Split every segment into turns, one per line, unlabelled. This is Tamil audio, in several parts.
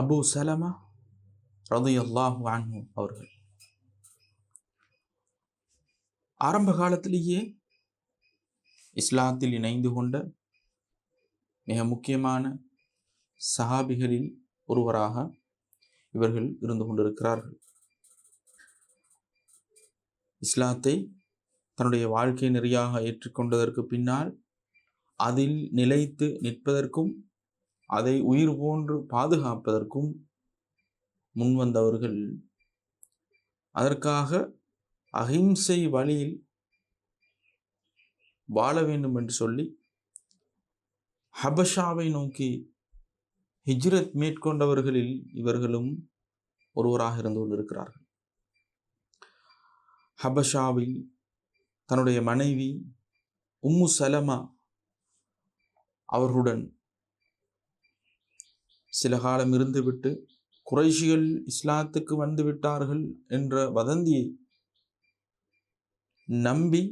அபு சலமா ரதையல்லாஹு அன்ஹு அவர்கள். ஆரம்ப காலத்திலேயே இஸ்லாத்தில் இணைந்து கொண்ட மிக முக்கியமான சஹாபிகளில் ஒருவராக இவர்கள் இருந்து கொண்டிருக்கிறார்கள். இஸ்லாத்தை தன்னுடைய வாழ்க்கை நெறியாக ஏற்றுக்கொண்டதற்கு பின்னால் அதில் நிலைத்து நிற்பதற்கும் அதை உயிர் போன்று பாதுகாப்பதற்கும் முன்வந்தவர்கள் அதற்காக அகிம்சை வழியில் வாழ வேண்டும் என்று சொல்லி ஹபஷாவை நோக்கி ஹிஜ்ரத் மேற்கொண்டவர்களில் இவர்களும் ஒருவராக இருந்து கொண்டிருக்கிறார்கள். ஹபஷாவில் தன்னுடைய மனைவி உம்மு சலமா அவர்களுடன் சில காலம் இருந்துவிட்டு குறைஷிகள் இஸ்லாத்துக்கு வந்து விட்டார்கள் என்ற வதந்தியை நம்பி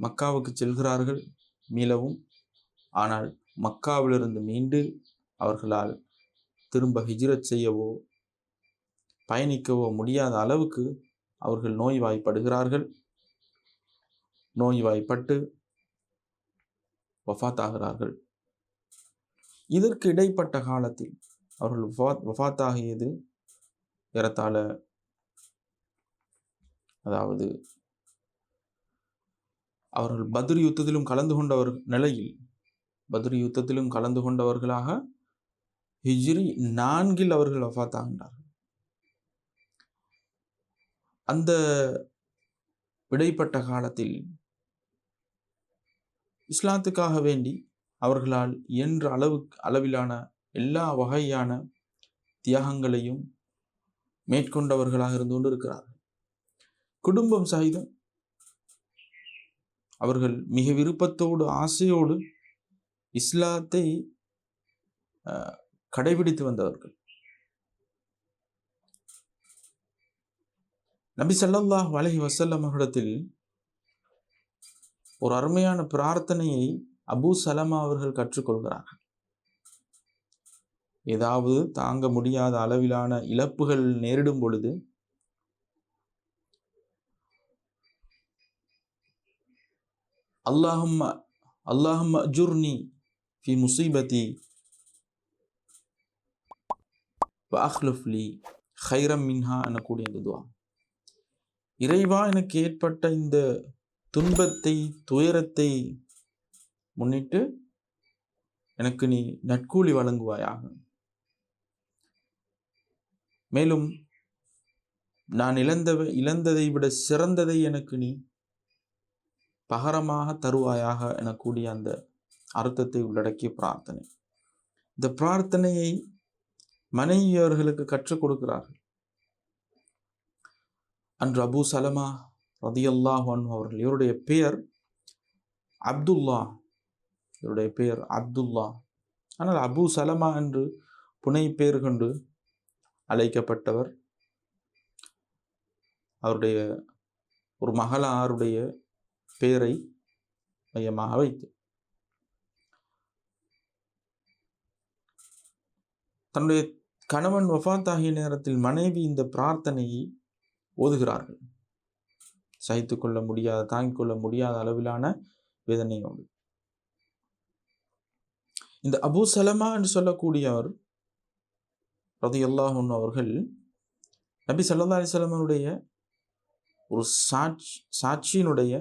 மக்காவுக்கு செல்கிறார்கள் மீளவும். ஆனால் மக்காவிலிருந்து மீண்டு அவர்களால் திரும்ப ஹிஜ்ரத் செய்யவோ பயணிக்கவோ முடியாத அளவுக்கு அவர்கள் நோய்வாய்ப்படுகிறார்கள். நோய்வாய்ப்பட்டு வஃபாத்தாகிறார்கள் இதற்கு இடைப்பட்ட காலத்தில் அவர்கள் வஃபாத் வஃபாத்தாகியது ஏறத்தாழ அதாவது அவர்கள் பத்ரி யுத்தத்திலும் கலந்து கொண்டவர் நிலையில் பத்ரி யுத்தத்திலும் கலந்து கொண்டவர்களாக ஹிஜ்ரி நான்கில் அவர்கள் வஃத்தாகின்றார்கள் அந்த இடைப்பட்ட காலத்தில் இஸ்லாத்துக்காக வேண்டி அவர்களால் இயன்ற அளவு அளவிலான எல்லா வகையான தியாகங்களையும் மேற்கொண்டவர்களாக இருந்து கொண்டு இருக்கிறார்கள் குடும்பம் சகிதம். அவர்கள் மிக விருப்பத்தோடு ஆசையோடு இஸ்லாத்தை கடைபிடித்து வந்தவர்கள். நபி சல்லாஹ் அலஹி வசல்லம் அவரிடத்தில் ஒரு அருமையான பிரார்த்தனையை அபூ சலமா அவர்கள் கற்றுக்கொள்கிறார்கள் ஏதாவது தாங்க முடியாத அளவிலான இழப்புகள் நேரிடும் பொழுது அல்லாஹம் அல்லாஹம் அஜுர்னி ஃபி முசீபதி அஹ்லுஃப்லி ஹைரம் மின்ஹா எனக்கூடிய இந்த துவா. இறைவா எனக்கு ஏற்பட்ட இந்த துன்பத்தை துயரத்தை முன்னிட்டு எனக்கு நீ நட்கூலி வழங்குவாயாக. மேலும் நான் இழந்தவை இழந்ததை விட சிறந்ததை எனக்கு நீ பகரமாக தருவாயாக எனக்கூடிய அந்த அர்த்தத்தை உள்ளடக்கிய பிரார்த்தனை. இந்த பிரார்த்தனையை மனைவி அவர்களுக்கு கற்றுக் கொடுக்கிறார்கள். அன்று அபு சலமா ரதியல்லாஹ் அவர்கள் இவருடைய பெயர் அப்துல்லா இவருடைய பெயர் அப்துல்லா. ஆனால் அபு சலமா என்று புனை பெயர் கொண்டு அழைக்கப்பட்டவர். அவருடைய ஒரு மகளாருடைய பெயரை மையமாக வைத்து. தன்னுடைய கணவன் வஃத்தாகிய நேரத்தில் மனைவி இந்த பிரார்த்தனையை ஓதுகிறார்கள். சகித்து கொள்ள முடியாத தாங்கிக் கொள்ள முடியாத அளவிலான வேதனையோடு. இந்த அபு சலமா என்று சொல்லக்கூடியவர் ரதியல்லாஹ் அவர்கள் நபி சல்லா அலிஸ்லமனுடைய ஒரு சாட்சி சாட்சியினுடைய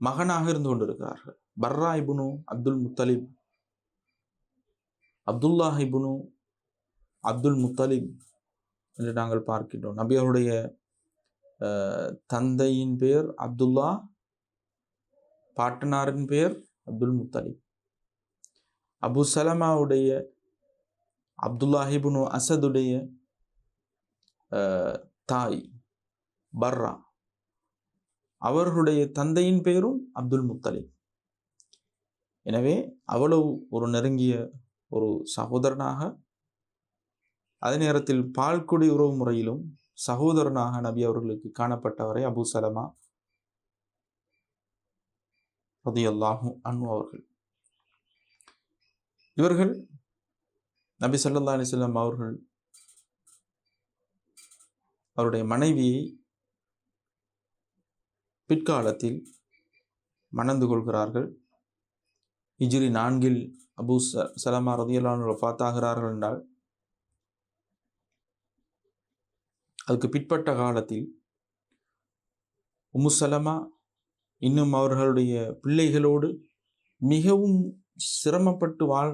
மகனாக இருந்து கொண்டிருக்கிறார்கள். பர்ரா இபுனு அப்துல் முத்தலிப் அப்துல்லா இபுனு அப்துல் முத்தலிப் என்று நாங்கள் பார்க்கின்றோம். நபி அவருடைய தந்தையின் பெயர் அப்துல்லா பாட்டனாரின் பேர் அப்துல் முத்தலிப். அபு சலமாவுடைய அப்துல்லாஹிபுனு அசதுடைய அஹ், தாய் பர்ரா. அவர்களுடைய தந்தையின் பெயரும் அப்துல் முத்தலிப். எனவே அவ்வளவு ஒரு நெருங்கிய ஒரு சகோதரனாக அதே நேரத்தில் பால்குடி உறவு முறையிலும் சகோதரனாக நபி அவர்களுக்கு காணப்பட்டவரை அபு சலமா. ரதியல்லாஹு அன்பு அவர்கள். இவர்கள் நபி ஸல்லல்லாஹு அலிஸ்லாம் அவர்கள் அவருடைய மனைவியை பிற்காலத்தில் மணந்து கொள்கிறார்கள். இஜிரி நான்கில் அபூ ச சலமா ரதியல்லாஹு பார்த்தாகிறார்கள் என்றால் அதுக்கு பிற்பட்ட காலத்தில் உமுசலமா இன்னும் அவர்களுடைய பிள்ளைகளோடு மிகவும் சிரமப்பட்டு வாழ்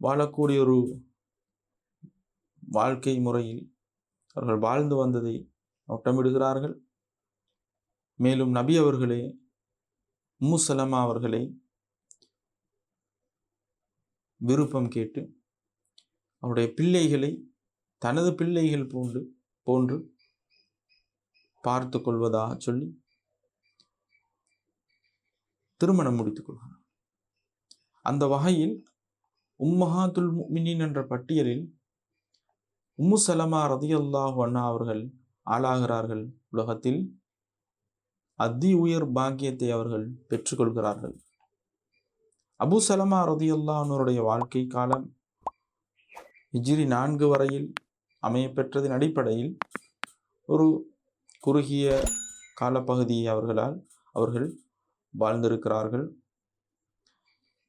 வாழக்கூடிய ஒரு வாழ்க்கை முறையில் அவர்கள் வாழ்ந்து வந்ததை ஒட்டமிடுகிறார்கள் மேலும் நபி அவர்களே உம்மு அவர்களை விருப்பம் கேட்டு அவருடைய பிள்ளைகளை தனது பிள்ளைகள் போன்று போன்று பார்த்து கொள்வதாக சொல்லி திருமணம் முடித்துக் கொள்கிறார். அந்த வகையில் உம்மஹாத்துல் முக்மினின் என்ற பட்டியலில் உம்மு சலமா ரதியல்லாஹு அண்ணா அவர்கள் ஆளாகிறார்கள் உலகத்தில். அதி உயர் பாக்கியத்தை அவர்கள் பெற்றுக்கொள்கிறார்கள் அபு சலமா ரதியல்லாஹனுடைய வாழ்க்கை காலம் ஹிஜ்ரி நான்கு வரையில் அமையப்பெற்றதின் அடிப்படையில் ஒரு குறுகிய காலப்பகுதியை அவர்களால் அவர்கள் வாழ்ந்திருக்கிறார்கள்.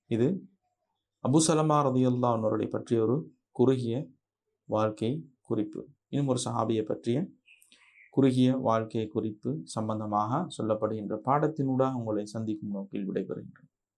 இது அபுசலமா ரதியுல்லா அவர்களை பற்றிய ஒரு குறுகிய வாழ்க்கை குறிப்பு. இன்னும் ஒரு சஹாபியை பற்றிய குறுகிய வாழ்க்கை குறிப்பு சம்பந்தமாக சொல்லப்படுகின்ற பாடத்தினூடாக உங்களை சந்திக்கும் நோக்கில் விடைபெறுகின்றேன்